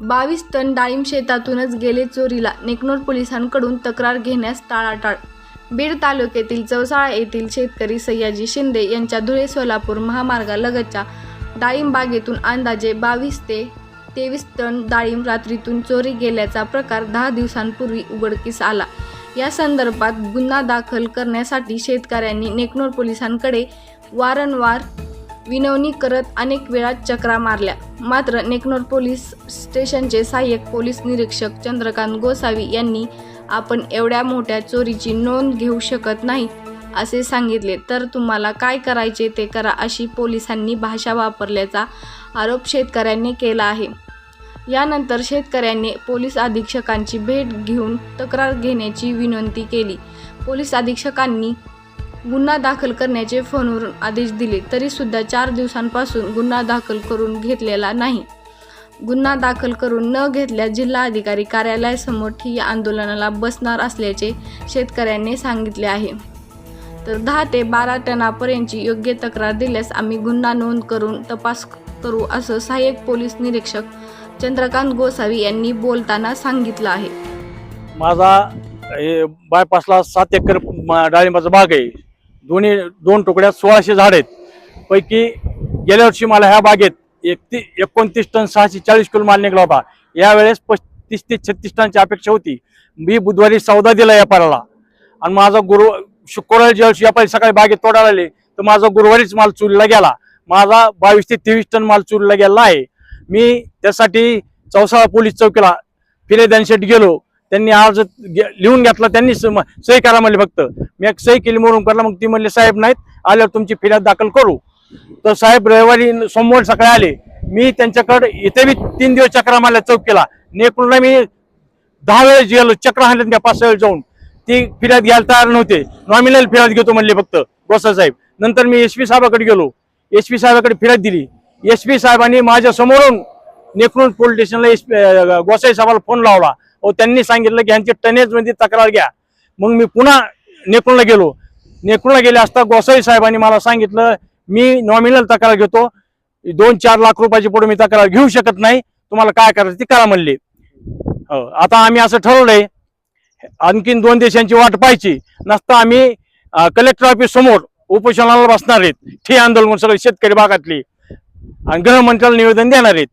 बावीस टन डाळिंब शेतातूनच गेले चोरीला. नेकनोर पोलिसांकडून तक्रार घेण्यास टाळाटाळ. बीड तालुक्यातील चौसाळा येथील शेतकरी सयाजी शिंदे यांच्या धुळे सोलापूर महामार्गालगतच्या डाळिंब बागेतून अंदाजे बावीस ते तेवीस टन डाळिंब रात्रीतून चोरी गेल्याचा प्रकार दहा दिवसांपूर्वी उघडकीस आला. या संदर्भात गुन्हा दाखल करण्यासाठी शेतकऱ्यांनी नेकनोर पोलिसांकडे वारंवार विनवणी करत अनेक वेळा चक्रा मारल्या. मात्र नेकनोर पोलीस स्टेशनचे सहाय्यक पोलीस निरीक्षक चंद्रकांत गोसावी यांनी आपण एवढ्या मोठ्या चोरीची नोंद घेऊ शकत नाही असे सांगितले. तर तुम्हाला काय करायचे ते करा अशी पोलिसांनी भाषा वापरल्याचा आरोप शेतकऱ्यांनी केला आहे. यानंतर शेतकऱ्यांनी पोलीस अधीक्षकांची भेट घेऊन तक्रार घेण्याची विनंती केली. पोलीस अधीक्षकांनी गुन्हा दाखल करण्याचे फोनवरून आदेश दिले तरीसुद्धा चार दिवसांपासून गुन्हा दाखल करून घेतलेला नाही. गुन्हा दाखल करून न घेतल्यास जिल्हाधिकारी कार्यालयासमोर ठिय्या आंदोलनाला बसणार असल्याचे शेतकऱ्यांनी सांगितले आहे. तर दहा ते बारा टनापर्यंतची योग्य तक्रार दिल्यास आम्ही गुन्हा नोंद करून तपास करू असं सहाय्यक पोलीस निरीक्षक चंद्रकांत गोसावी यांनी बोलताना सांगितलं आहे. माझा बायपासला सात एकर डाळिंबाचा बाग आहे. दोन्ही दोन तुकड्यात सोळाशे झाड आहेत. पैकी गेल्या वर्षी मला ह्या बागेत एकती एकोणतीस टन सहाशे चाळीस किलो माल निघाला होता. यावेळेस पस्तीस ते छत्तीस टनची अपेक्षा होती. मी बुधवारी सौदा दिला व्यापाराला आणि माझा गुरु शुक्रवारी ज्या वर्षी व्यापारी सकाळी बागेत तोडायला आले तर माझा गुरुवारीच माल चुरीला गेला. माझा बावीस ते तेवीस टन माल चुरीला गेला आहे. मी त्यासाठी चौसाळा पोलीस चौकीला फिरेदानशेट गेलो. त्यांनी अर्ज लिहून घेतला त्यांनी स- म- सही करा म्हणले फक्त. मी एक सही केली म्हणून करला मग ती म्हणले साहेब नाहीत आल्यावर तुमची फिर्याद दाखल करू. तर साहेब रविवारी न- सोमवारी सकाळी आले. मी त्यांच्याकडे इथे मी तीन दिवस चक्रा मारल्या केला. नेकडून मी दहा वेळेस गेलो चक्र हाणले त्या पाच वेळेस जाऊन. ती फिर्याद घ्यायला तयार नव्हते. नॉमिनल फिर्याद घेतो म्हणले फक्त गोसा साहेब. नंतर मी एस पी साहेबाकडे गेलो. एस पी साहेबाकडे फिर्याद दिली. एस पी साहेबांनी माझ्या समोरून नेकरून पोलीस स्टेशनला एस गोसाई साहेबाला फोन लावला. त्यांनी सांगितलं की ह्यांची टनेजमध्ये तक्रार घ्या. मग मी पुन्हा नेकरूनला गेलो. नेकरूनला गेले असता गोसाई साहेबांनी मला सांगितलं मी नॉमिनल तक्रार घेतो. दोन चार लाख रुपयाची पुढे मी तक्रार घेऊ शकत नाही. तुम्हाला काय करायचं ती करा म्हणली. हो, आता आम्ही असं ठरवलंय आणखीन दोन देशांची वाट पाहायची. नसता आम्ही कलेक्टर ऑफिस समोर उपोषणाला बसणार आहेत. ठे आंदोलन सगळे शेतकरी भागातली. आणि गृहमंत्र्याला निवेदन देणार आहेत.